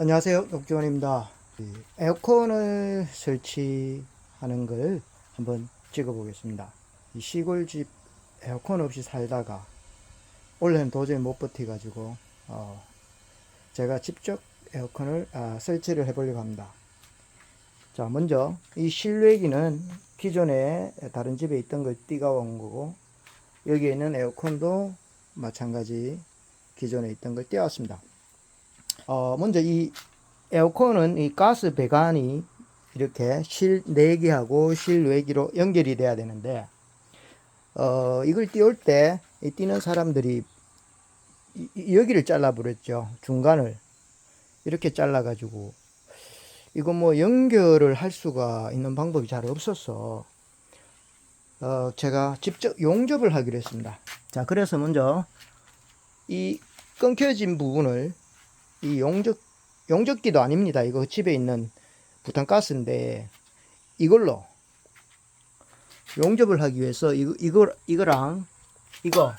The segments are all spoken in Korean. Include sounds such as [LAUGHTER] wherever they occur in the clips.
안녕하세요. 녹지원입니다. 에어컨을 설치하는 걸 한번 찍어 보겠습니다. 이 시골집 에어컨 없이 살다가 올해는 도저히 못 버티 가지고 어, 제가 직접 에어컨을 아, 설치를 해 보려고 합니다. 자, 먼저 이 실외기는 기존에 다른 집에 있던 걸 띄가온 거고 여기에 있는 에어컨도 마찬가지 기존에 있던 걸 띄웠습니다. 어, 먼저 이 에어컨은 이 가스 배관이 이렇게 실내기하고 실외기로 연결이 돼야 되는데, 어, 이걸 띄울 때, 이 띄는 사람들이 이- 이- 여기를 잘라버렸죠. 중간을. 이렇게 잘라가지고, 이거 뭐 연결을 할 수가 있는 방법이 잘 없어서, 어, 제가 직접 용접을 하기로 했습니다. 자, 그래서 먼저 이 끊겨진 부분을 이 용접 용접기도 아닙니다. 이거 집에 있는 부탄가스인데 이걸로 용접을 하기 위해서 이거 이거 이거랑 이거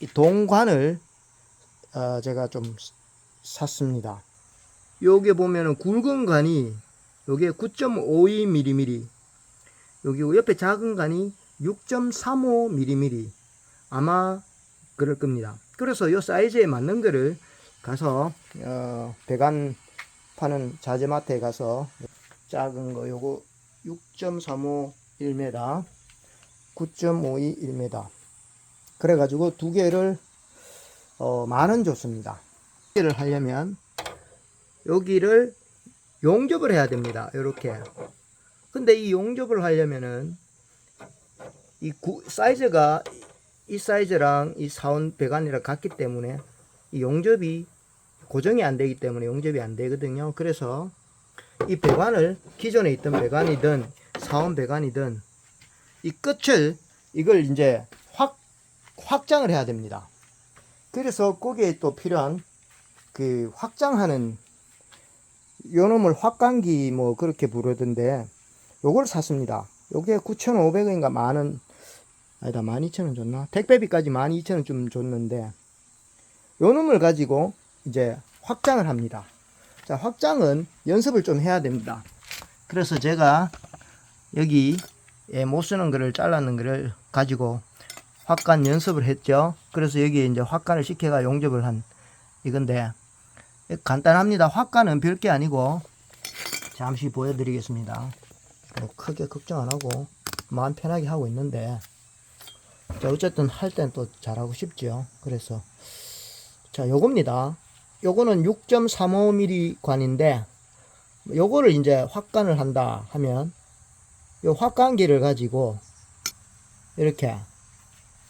이 동관을 어, 제가 좀 샀습니다. 요게 보면은 굵은 관이 요게 9.52mm 여기 옆에 작은 관이 6.35mm 아마 그럴 겁니다. 그래서 요 사이즈에 맞는 거를 가서 어, 배관 파는 자재마트에 가서 작은 거 요거 6.35 1m 9.52 1m 그래 가지고 두 개를 어, 만원 줬습니다. 두 개를 하려면 여기를 용접을 해야 됩니다. 이렇게. 근데 이 용접을 하려면은 이 구, 사이즈가 이 사이즈랑 이 사원 배관이랑 같기 때문에 이 용접이 고정이 안 되기 때문에 용접이 안 되거든요. 그래서 이 배관을 기존에 있던 배관이든 사원 배관이든 이 끝을 이걸 이제 확 확장을 해야 됩니다. 그래서 거기에 또 필요한 그 확장하는 요 놈을 확강기 뭐 그렇게 부르던데 요걸 샀습니다. 요게 9,500원인가 만원 아니다 12,000원 줬나? 택배비까지 12,000원 좀 줬는데 요 놈을 가지고 이제 확장을 합니다. 자, 확장은 연습을 좀 해야 됩니다. 그래서 제가 여기 예, 못 쓰는 거를 잘라는 거를 가지고 확간 연습을 했죠. 그래서 여기 이제 확간을 시켜가 용접을 한 이건데 간단합니다. 확간은 별게 아니고 잠시 보여드리겠습니다. 뭐 크게 걱정 안 하고 마음 편하게 하고 있는데 자, 어쨌든 할 땐 또 잘하고 싶죠. 그래서 자, 요겁니다. 요거는 6.35mm 관인데 요거를 이제 확관을 한다 하면 요 확관기를 가지고 이렇게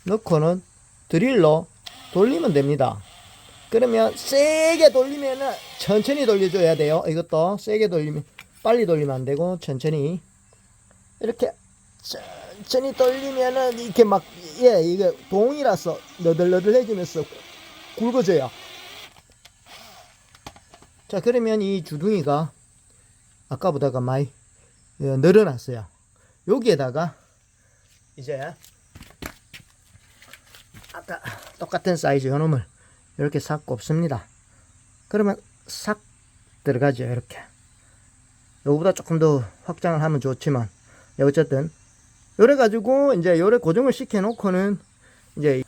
넣고는 드릴로 돌리면 됩니다. 그러면 세게 돌리면은 천천히 돌려줘야 돼요. 이것도 세게 돌리면 빨리 돌리면 안 되고 천천히 이렇게 천천히 돌리면은 이렇게 막 예 이게 동이라서 너덜너덜해지면서 굵어져요. 자 그러면 이 주둥이가 아까보다가 많이 어, 늘어났어요. 여기에다가 이제 아까 똑같은 사이즈 요놈을 이렇게 싹 꼽습니다. 그러면 싹 들어가죠 이렇게. 요거보다 조금 더 확장을 하면 좋지만 예, 어쨌든 요래 가지고 이제 요래 고정을 시켜 놓고는 이제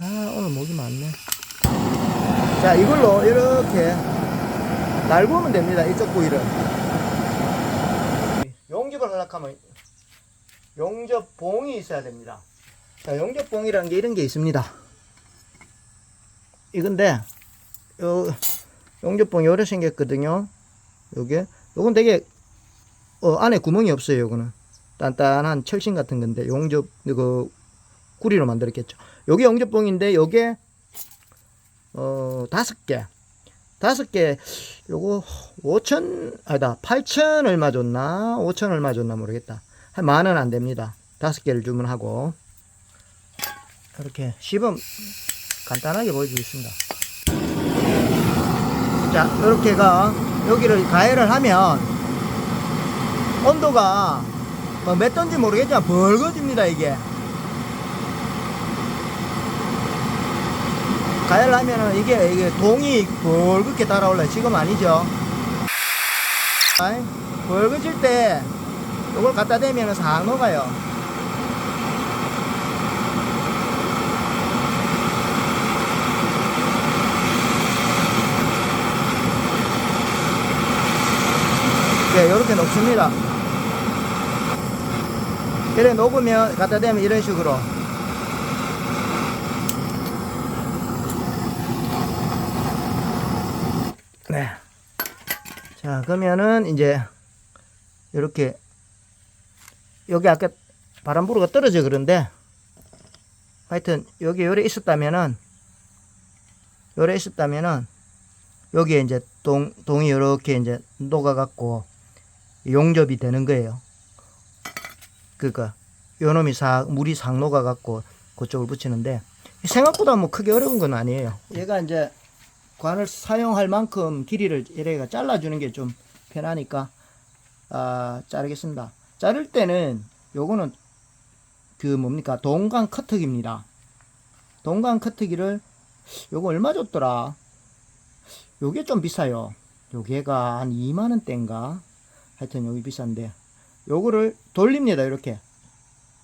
아 오늘 목이 많네. 자 이걸로 이렇게 날보면 됩니다 이쪽 부위를. 용접을 하려고 하면 용접봉이 있어야 됩니다. 자 용접봉이라는 게 이런 게 있습니다. 이건데 요 용접봉이 요래 생겼거든요. 요게 요건 되게 어 안에 구멍이 없어요 요거는 단단한 철심 같은 건데 용접 그 구리로 만들었겠죠. 요게 용접봉인데 요게 어 다섯 개. 다섯 개. 요거 5천 아니다. 8천 얼마 줬나? 5천 얼마 줬나 모르겠다. 한 만 원 안 됩니다. 다섯 개를 주문하고. 이렇게 시범 간단하게 보여주겠습니다. 자 이렇게가 여기를 가열을 하면 온도가 뭐몇 도인지 모르겠지만 벌거집니다 이게 가열하면은 이게 이게 동이 붉게 달아올라요. 지금 아니죠. 붉어질 때 이걸 갖다 대면은 싹 녹아요. 네, 이렇게 녹습니다. 그래 녹으면 갖다 대면 이런 식으로 네. 자, 그러면은 이제 이렇게 여기 아까 바람부르가 떨어져 그런데 하여튼 여기 요래 있었다면은 요래 있었다면은 여기에 이제 동 동이 이렇게 이제 녹아 갖고 용접이 되는 거예요. 그러니까 요 놈이 싹 물이 싹 녹아 갖고 그쪽을 붙이는데 생각보다 뭐 크게 어려운 건 아니에요. 얘가 이제 관을 사용할 만큼 길이를 이래가 잘라주는 게 좀 편하니까 아 자르겠습니다. 자를 때는 요거는 그 뭡니까 동강 커트기입니다. 동강 커트기를 요거 얼마 줬더라? 요게 좀 비싸요. 요게가 한 2만 원대인가? 하여튼 여기 비싼데 요거를 돌립니다 이렇게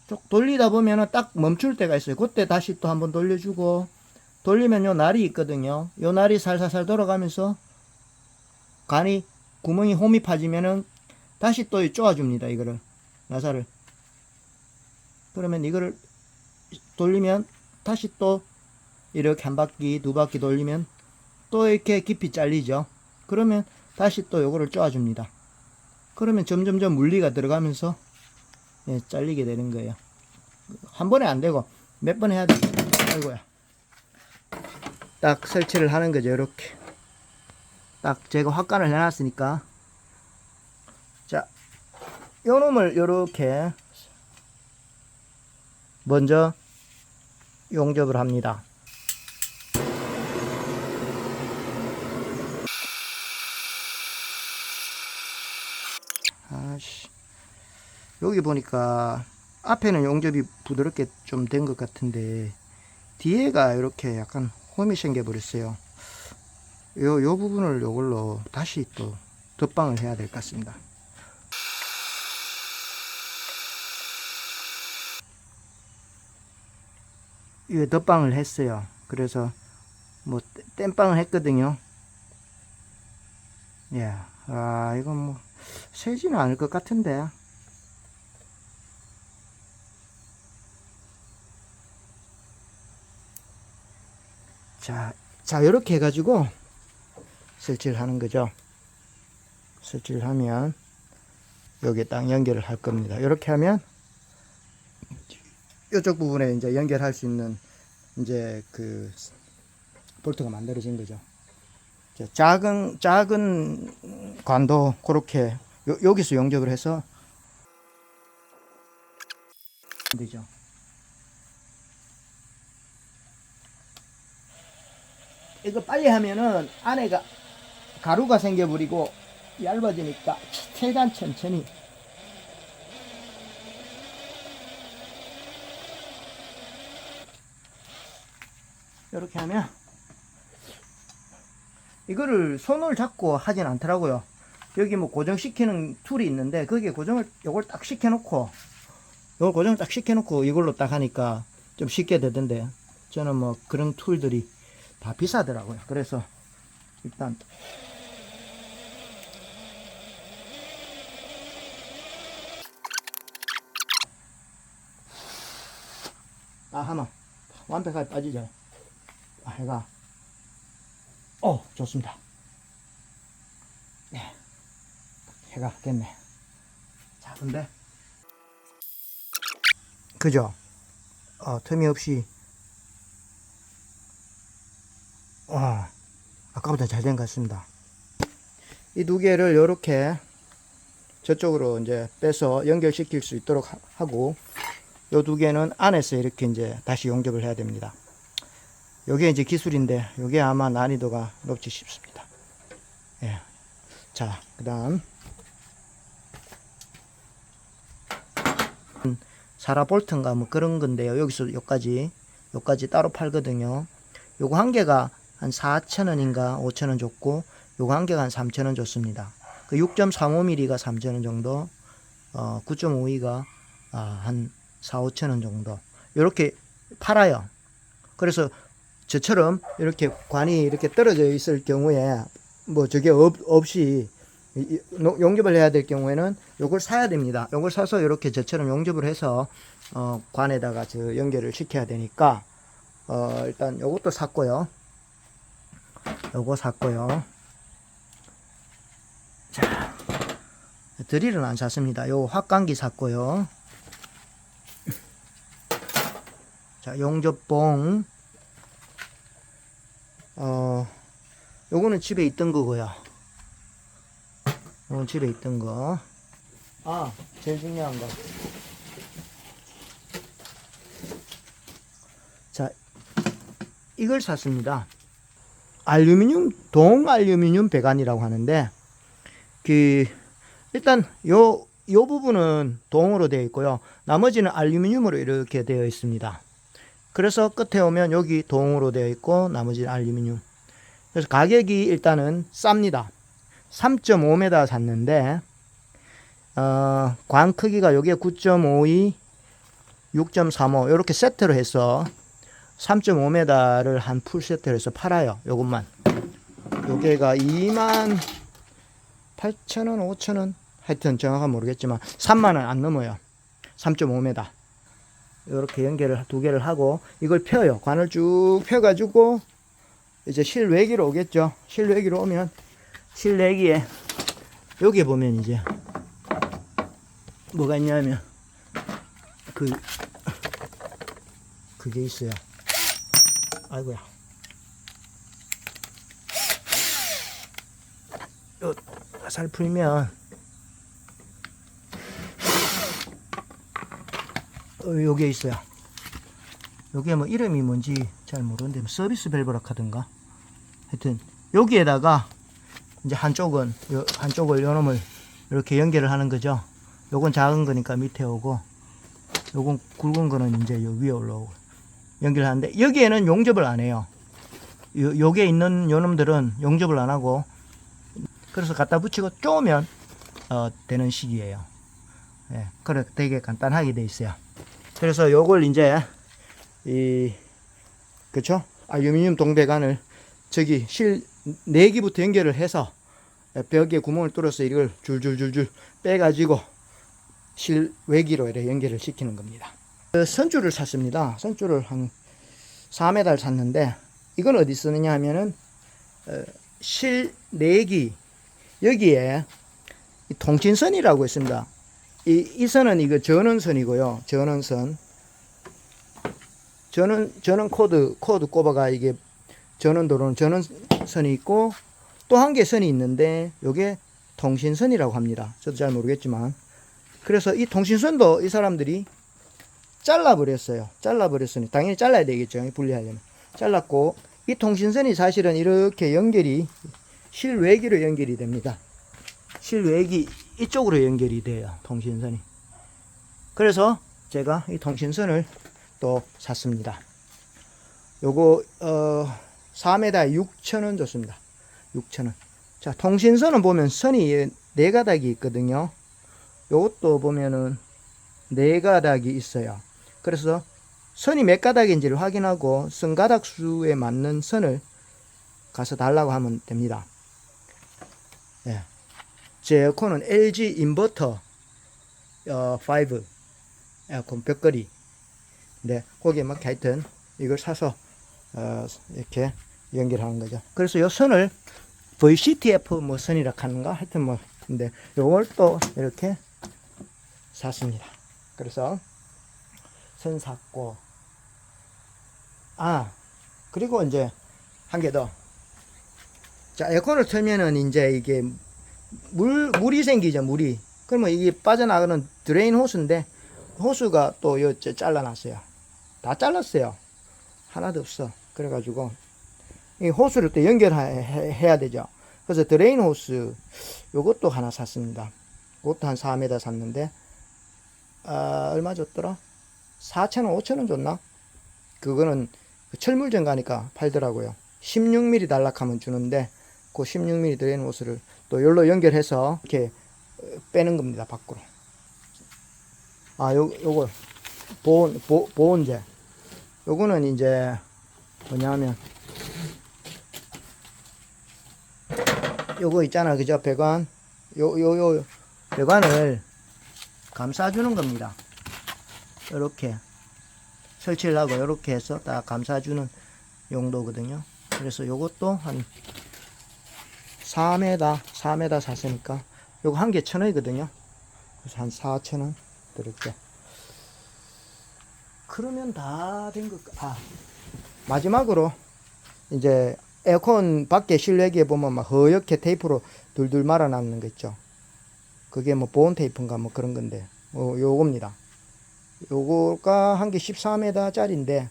쭉 돌리다 보면은 딱 멈출 때가 있어요. 그때 다시 또 한번 돌려주고 돌리면 요 날이 있거든요. 요 날이 살살살 돌아가면서 간이 구멍이 홈이 파지면은 다시 또 쪼아줍니다. 이거를 나사를 그러면 이거를 돌리면 다시 또 이렇게 한 바퀴 두 바퀴 돌리면 또 이렇게 깊이 잘리죠. 그러면 다시 또 요거를 쪼아줍니다. 그러면 점점점 물리가 들어가면서 예, 잘리게 되는 거예요. 한 번에 안 되고 몇 번 해야 돼. 아이고야. 딱 설치를 하는 거죠. 이렇게. 딱 제가 확관을 해놨으니까. 자, 요 놈을 요렇게 먼저 용접을 합니다. 아씨. 여기 보니까 앞에는 용접이 부드럽게 좀 된 것 같은데 뒤에가 이렇게 약간 홈이 생겨 버렸어요. 요, 요 부분을 요걸로 다시 또 덧방을 해야 될 것 같습니다. 이게 덧방을 했어요. 그래서 뭐 땜빵을 했거든요. 예, 아 이건 뭐 세지는 않을 것 같은데. 자, 자 이렇게 해가지고 설치를 하는 거죠. 설치를 하면 여기에 딱 연결을 할 겁니다. 이렇게 하면 이쪽 부분에 이제 연결할 수 있는 이제 그 볼트가 만들어진 거죠. 자, 작은 작은 관도 그렇게 요, 여기서 용접을 해서 되죠. 이거 빨리 하면은 안에가 가루가 생겨버리고 얇아지니까 최대한 천천히 이렇게 하면 이거를 손을 잡고 하진 않더라고요. 여기 뭐 고정시키는 툴이 있는데 거기에 고정을 요걸 딱 시켜놓고 요걸 고정을 딱 시켜놓고 이걸로 딱 하니까 좀 쉽게 되던데 저는 뭐 그런 툴들이 다 비싸더라고요. 그래서 일단 아 하나 완벽하게 빠지죠. 아 해가 어 좋습니다. 네 해가 됐네. 자 근데 그죠? 어 틈이 없이 와, 아까보다 잘 된 것 같습니다. 이 두 개를 이렇게 저쪽으로 이제 빼서 연결시킬 수 있도록 하- 하고, 요두 개는 안에서 이렇게 이제 다시 용접을 해야 됩니다. 요게 이제 기술인데, 요게 아마 난이도가 높지 싶습니다. 예. 자, 그 다음. 사라 볼트인가 뭐 그런 건데요. 여기서 요까지, 요까지 따로 팔거든요. 요거 한 개가 한 4,000원인가 5,000원 줬고 한 개가 한 3,000원 줬습니다. 그 6.35mm가 3,000원 정도, 어, 9.52가 아, 한 4, 5,000원 정도. 요렇게 팔아요. 그래서 저처럼 이렇게 관이 이렇게 떨어져 있을 경우에 뭐 저게 없, 없이 용접을 해야 될 경우에는 요걸 사야 됩니다. 요걸 사서 이렇게 저처럼 용접을 해서 어, 관에다가 저 연결을 시켜야 되니까 어, 일단 요것도 샀고요. 요거 샀고요. 자, 드릴은 안 샀습니다. 요 확광기 샀고요. 자, 용접봉. 어, 요거는 집에 있던 거고요. 요건 집에 있던 거. 아, 제일 중요한 거. 자, 이걸 샀습니다. 알루미늄, 동 알루미늄 배관이라고 하는데, 그, 일단, 요, 요 부분은 동으로 되어 있고요. 나머지는 알루미늄으로 이렇게 되어 있습니다. 그래서 끝에 오면 여기 동으로 되어 있고, 나머지는 알루미늄. 그래서 가격이 일단은 쌉니다. 3.5m 샀는데, 어, 관 크기가 여기에 9.52, 6.35, 이렇게 세트로 해서 3.5m를 한 풀 세트로 해서 팔아요. 요것만. 요게가 2만 8천원, 5천원. 하여튼 정확한 모르겠지만 3만원 안 넘어요. 3.5m. 이렇게 연결을 두 개를 하고 이걸 펴요. 관을 쭉 펴가지고 이제 실외기로 오겠죠. 실외기로 오면 실내기에 여기 보면 이제 뭐가 있냐면 그 그게 있어요. 아이고야. 요살 풀면 어, 요게 있어요. 요게 뭐 이름이 뭔지 잘 모르는데 뭐 서비스 밸브라 카든가 하여튼 여기에다가 이제 한쪽은 요 한쪽을 요놈을 이렇게 연결을 하는 거죠. 요건 작은 거니까 밑에 오고 요건 굵은 거는 이제 요 위에 올라오고 연결하는데 여기에는 용접을 안 해요. 요, 요게 있는 요놈들은 용접을 안 하고 그래서 갖다 붙이고 쪼으면 어, 되는 식이에요. 예, 그래 되게 간단하게 돼 있어요. 그래서 요걸 이제 이 그쵸 알루미늄 동배관을 저기 실 내기부터 연결을 해서 벽에 구멍을 뚫어서 이걸 줄줄줄줄 빼가지고 실외기로 이렇게 연결을 시키는 겁니다. 그 선줄을 샀습니다. 선줄을 한 4m 샀는데 이건 어디 쓰느냐 하면은 어, 실내기 여기에 이 통신선이라고 있습니다. 이, 이 선은 이거 전원선이고요. 전원선. 전원 전원 코드 코드 꼽아가 이게 전원도로는 전원선이 있고 또 한 개 선이 있는데 요게 통신선이라고 합니다. 저도 잘 모르겠지만 그래서 이 통신선도 이 사람들이 잘라버렸어요. 잘라버렸으니 당연히 잘라야 되겠죠. 분리하려면 잘랐고 이 통신선이 사실은 이렇게 연결이 실외기로 연결이 됩니다. 실외기 이쪽으로 연결이 돼요. 통신선이. 그래서 제가 이 통신선을 또 샀습니다. 요거 어 4m 6천원 줬습니다. 6천원. 자, 통신선은 보면 선이 네 가닥이 있거든요. 요것도 보면은 네 가닥이 있어요. 그래서 선이 몇 가닥인지를 확인하고 선 가닥 수에 맞는 선을 가서 달라고 하면 됩니다. 예. 제 에어컨은 LG 인버터 어, 5 에어컨 벽걸이. 네, 거기에 막 하여튼 이걸 사서 어, 이렇게 연결하는 거죠. 그래서 요 선을 VCTF 뭐 선이라 하는가 하여튼 뭐 근데 요걸 또 이렇게 샀습니다. 그래서 선 샀고 아 그리고 이제 한 개 더. 자 에어컨을 틀면은 이제 이게 물 물이 생기죠 물이. 그러면 이게 빠져나가는 드레인 호스인데 호스가 또요 잘라놨어요. 다 잘랐어요. 하나도 없어. 그래가지고 이 호스를 또 연결해야 되죠. 그래서 드레인 호스 요것도 하나 샀습니다. 그것도 한 4m 샀는데 아, 얼마 줬더라? 4,000원, 5,000원 줬나? 그거는 철물점 가니까 팔더라고요. 16mm 단락하면 주는데 그 16mm 들어있는 호스를 또 열로 연결해서 이렇게 어, 빼는 겁니다 밖으로. 아, 요 요거 보온 보, 보온제. 요거는 이제 뭐냐면 요거 있잖아 그죠 배관 요 요 요 배관을 감싸주는 겁니다. 이렇게 설치를 하고 이렇게 해서 딱 감싸주는 용도거든요. 그래서 요것도 한 4m, 4m 샀으니까 요거 한 개 천 원이거든요. 그래서 한 4천 원 들을게. 그러면 다 된 것, 아, 마지막으로 이제 에어컨 밖에 실내기에 보면 막 허옇게 테이프로 둘둘 말아놨는 거 있죠. 그게 뭐 보온 테이프인가 뭐 그런 건데, 어, 요겁니다. 요거가 한 개 14m짜리인데,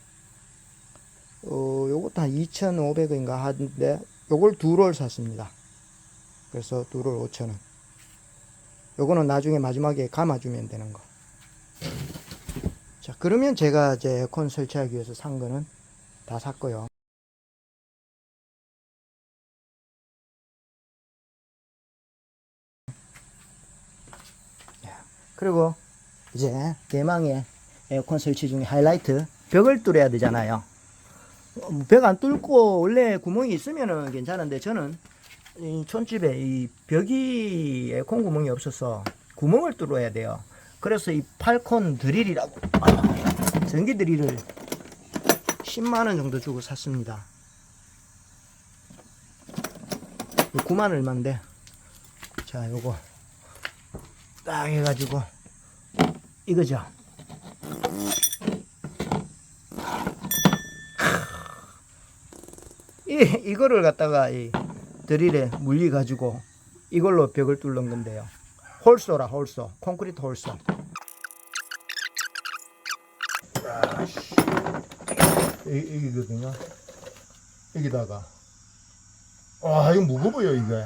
어, 요것도 한 2,500원인가 하는데, 요걸 두 롤 샀습니다. 그래서 두 롤 5,000원. 요거는 나중에 마지막에 감아주면 되는 거. 자, 그러면 제가 이제 에어컨 설치하기 위해서 산 거는 다 샀고요. 그리고 이제 대망의 에어컨 설치 중에 하이라이트 벽을 뚫어야 되잖아요. 벽 안 뚫고 원래 구멍이 있으면은 괜찮은데 저는 이 촌집에 이 벽이 에어컨 구멍이 없어서 구멍을 뚫어야 돼요. 그래서 이 팔콘 드릴이라고 아, [CLEARS THROAT] 전기 드릴을 10만 원 정도 주고 샀습니다. 9만 얼마인데 자 요거 딱 해가지고 이거죠. 이 이거를 갖다가 이 드릴에 물리 가지고 이걸로 벽을 뚫는 건데요. 홀소라 홀소, 콘크리트 홀소. 이, 이거든요. 여기다가 와 이거 무거워요 이거.